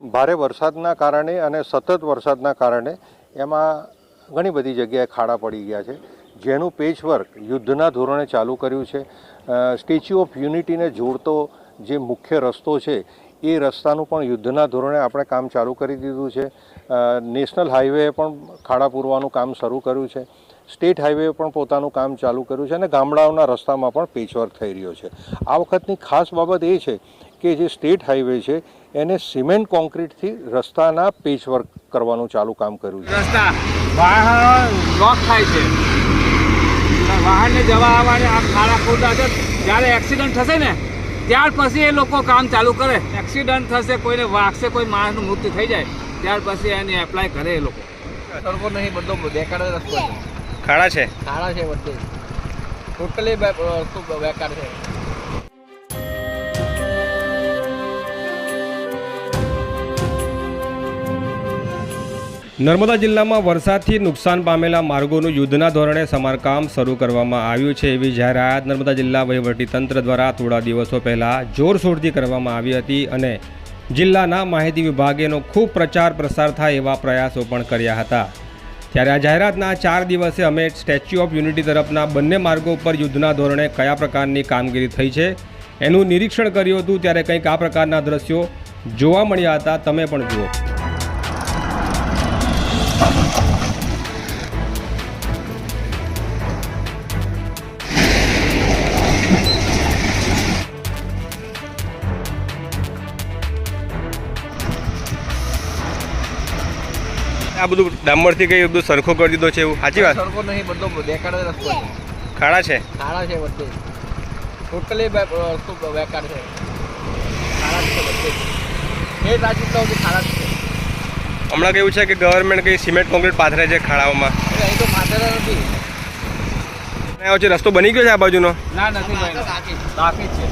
ભારે વરસાદના કારણે અને સતત વરસાદના કારણે એમાં ઘણી બધી જગ્યાએ ખાડા પડી ગયા છે. જેનું પેચવર્ક યુદ્ધના ધોરણે ચાલુ કર્યું છે. સ્ટેચ્યુ ઓફ યુનિટીને જોડતો જે મુખ્ય રસ્તો છે, એ રસ્તાનું પણ યુદ્ધના ધોરણે આપણે કામ ચાલુ કરી દીધું છે. નેશનલ હાઈવે પણ ખાડા પૂરવાનું કામ શરૂ કર્યું છે. સ્ટેટ હાઈવે પણ પોતાનું કામ ચાલુ કર્યું છે અને ગામડાઓના રસ્તામાં પણ પેચવર્ક થઈ રહ્યો છે. આ વખતની ખાસ બાબત એ છે કે જે સ્ટેટ હાઈવે છે એને સિમેન્ટ કોન્ક્રીટથી રસ્તાના પેચવર્ક કરવાનું ચાલુ કામ કર્યું છે. રસ્તા. વાહન બ્લોક થાય છે. વાહનને જવા આવવાને આ ખાડા ખોટા છે. જ્યારે એક્સિડન્ટ થશે ને ત્યાર પછી એ લોકો કામ ચાલુ કરે. એક્સિડન્ટ થશે કોઈને વાગશે કોઈ માણસનું મૃત્યુ થઈ જાય ત્યાર પછી એને એપ્લાય કરે એ લોકો. સરખો નહીં બધો જ રસ્તો છે. ખાડા છે. ખાડા છે બધે. ટોટલી રસ્તો બેકાર છે. નર્મદા જિલ્લામાં વરસાદથી નુકસાન પામેલા માર્ગોનું યુદ્ધના ધોરણે સમારકામ શરૂ કરવામાં આવ્યું છે એવી જાહેરાત નર્મદા જિલ્લા વહીવટીતંત્ર દ્વારા થોડા દિવસો પહેલાં જોરશોરથી કરવામાં આવી હતી અને જિલ્લાના માહિતી વિભાગેનો ખૂબ પ્રચાર પ્રસાર થાય એવા પ્રયાસો પણ કર્યા હતા. ત્યારે આ જાહેરાતના ચાર દિવસે અમે સ્ટેચ્યુ ઓફ યુનિટી તરફના બંને માર્ગો પર યુદ્ધના ધોરણે કયા પ્રકારની કામગીરી થઈ છે એનું નિરીક્ષણ કર્યું હતું. ત્યારે કંઈક આ પ્રકારના દ્રશ્યો જોવા મળ્યા હતા. તમે પણ જુઓ. આ બધું ડામરથી કઈ બધું સરખો કરી દીધો છે એવું? સાચી વાત? સરખો નહીં બધો બેકાર રસ્તો છે. ખાડા છે? ખાડા છે બધે. ટોટલી રસ્તો બેકાર છે. ખાડા છે બધે. એ રાજસ્થાન સુધી ખાડા છે. હમણાં કેવું છે કે ગવર્મેન્ટ કઈ સિમેન્ટ કોન્ક્રીટ પાથરે છે ખાડાઓમાં? એ અહીં તો પાથરે નથી. અને આ વચ્ચે રસ્તો બની ગયો છે આ બાજુનો? ના નથી બાકી છે.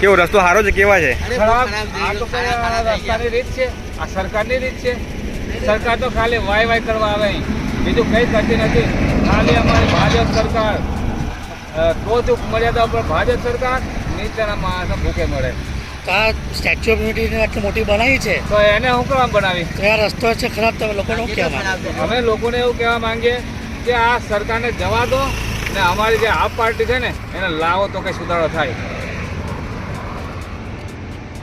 કેવો રસ્તો સારો છે કેવા છે? આ તો રસ્તાની રીત છે? આ સરકારની રીત છે? સરકાર તો ખાલી વાય વાય કરવા આવે બીજું કંઈ કરતી નથી. ખાલી અમારી ભાજપ સરકાર અ, ટોચ મર્યાદા ઉપર ભાજપ સરકાર નીચેના માણસો ભૂખે મળે તો આ સ્ટેચ્યુ ઓફ યુનિટીને આટલી મોટી બનાવી છે? તો એને હું કરવા બનાવી? આ રસ્તો છે ખરાબ તમે લોકોને શું કહેવા અમે લોકોને એવું કહેવા માંગીએ કે આ સરકારને જવા દો ને અમારી જે આપ પાર્ટી છે ને એને લાવો તો કંઈ સુધારો થાય.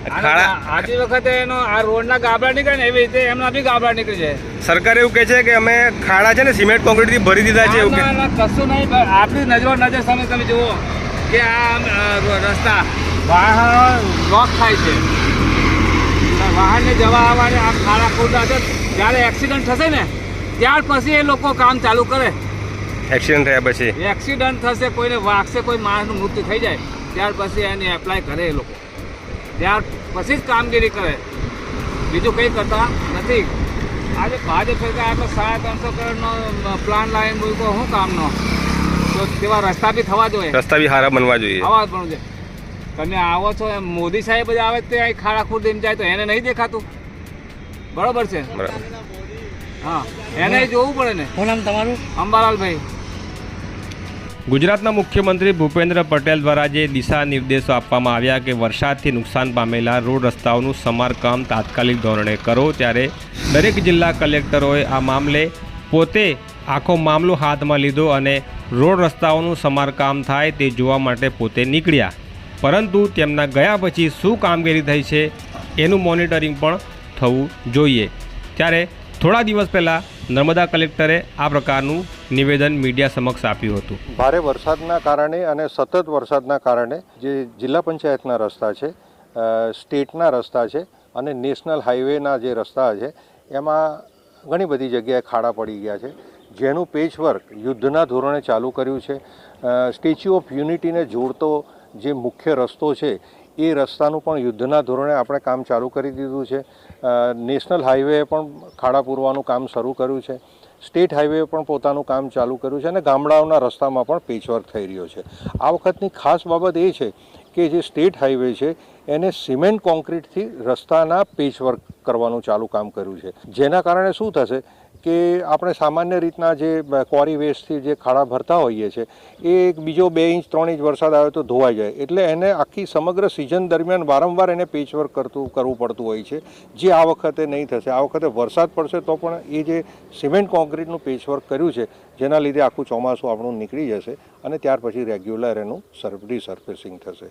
ખાડા આજની વખતે એનો આ રોડના ગાબડા નીકળે ને એવી રીતે એમના બી ગાબડા નીકળી જાય સરકાર એવું કહે છે કે અમે ખાડા છે ને સિમેન્ટ કોન્ક્રીટથી ભરી દીધા છે એવું કે. કશું નહીં આપણી નજર નજર સામે તમે જુઓ કે આ રસ્તા વાહન લોક થાય છે. વાહનને જવા આવવાને આ ખાડા ખોટા છે. જ્યારે એક્સિડન્ટ થશે ને ત્યાર પછી એ લોકો કામ ચાલુ કરે. એક્સિડન્ટ થયા પછી. એક્સિડન્ટ થશે કોઈને વાગશે કોઈ માણસનું મૃત્યુ થઈ જાય ત્યાર પછી એને એપ્લાય કરે એ લોકો. ત્યાર પછી જ કામગીરી કરે. બીજું કંઈ કરતા નથી. આજે ભાજપ સરકાર આટલો સાડા ત્રણસો કરોડનો પ્લાન લાવીને મૂક્યો શું કામનો? તો તેવા રસ્તા બી થવા જોઈએ. રસ્તા બી સારા બનવા જોઈએ. આવા પણ છે તમે આવો છો એમ મોદી સાહેબ જ આવે તે અહીં ખાડા ખુરદીને જાય તો એને નહીં દેખાતું? બરોબર છે? બરાબર. હા. એને જોવું પડે ને. શું નામ તમારું? અંબાલાલભાઈ. ગુજરાતના મુખ્યમંત્રી ભૂપેન્દ્ર પટેલ દ્વારા જે દિશા નિર્દેશો આપવામાં આવ્યા કે વરસાદથી નુકસાન પામેલા રોડ રસ્તાઓનું સમારકામ તાત્કાલિક ધોરણે કરો, ત્યારે દરેક જિલ્લા કલેક્ટરોએ આ મામલે પોતે આખો મામલો હાથમાં લીધો અને રોડ રસ્તાઓનું સમારકામ થાય તે જોવા માટે પોતે નીકળ્યા. પરંતુ તેમના ગયા પછી શું કામગીરી થઈ છે એનું મોનિટરિંગ પણ થવું જોઈએ. ત્યારે થોડા દિવસ પહેલાં નર્મદા કલેક્ટરે આ પ્રકારનું નિવેદન મીડિયા સમક્ષ આપ્યું હતું. ભારે વરસાદના કારણે અને સતત વરસાદના કારણે જે જિલ્લા પંચાયતના રસ્તા છે સ્ટેટના રસ્તા છે અને નેશનલ હાઈવેના જે રસ્તા છે, એમાં ઘણી બધી જગ્યાએ ખાડા પડી ગયા છે. જેનું પેચવર્ક યુદ્ધના ધોરણે ચાલુ કર્યું છે. સ્ટેચ્યુ ઓફ યુનિટીને જોડતો જે મુખ્ય રસ્તો છે એ રસ્તાનું પણ યુદ્ધના ધોરણે આપણે કામ ચાલુ કરી દીધું છે. નેશનલ હાઈવે પણ ખાડા પૂરવાનું કામ શરૂ કર્યું છે. સ્ટેટ હાઈવે પણ પોતાનું કામ ચાલુ કર્યું છે અને ગામડાઓના રસ્તામાં પણ પેચવર્ક થઈ રહ્યો છે. આ વખતની ખાસ બાબત એ છે કે જે સ્ટેટ હાઈવે છે, એને સિમેન્ટ કોન્ક્રીટથી રસ્તાના પેચવર્ક કરવાનું ચાલુ કામ કર્યું છે. જેના કારણે શું થશે? કે આપણે સામાન્ય રીતના જે ક્વોરી વેસ્ટથી જે ખાડા ભરતા હોઈએ છીએ એ એક બીજો બે ઇંચ, ત્રણ ઇંચ વરસાદ આવે તો ધોવાઈ જાય. એટલે એને આખી સમગ્ર સિઝન દરમિયાન વારંવાર એને પેચવર્ક કરતું, કરવું પડતું હોય છે. જે આ વખતે નહીં થશે. આ વખતે વરસાદ પડશે તો પણ એ જે સિમેન્ટ કોન્ક્રીટનું પેચવર્ક કર્યું છે, જેના લીધે આખું ચોમાસું આપણું નીકળી જશે અને ત્યાર પછી રેગ્યુલર એનું સર રીસર્ફેસિંગ થશે.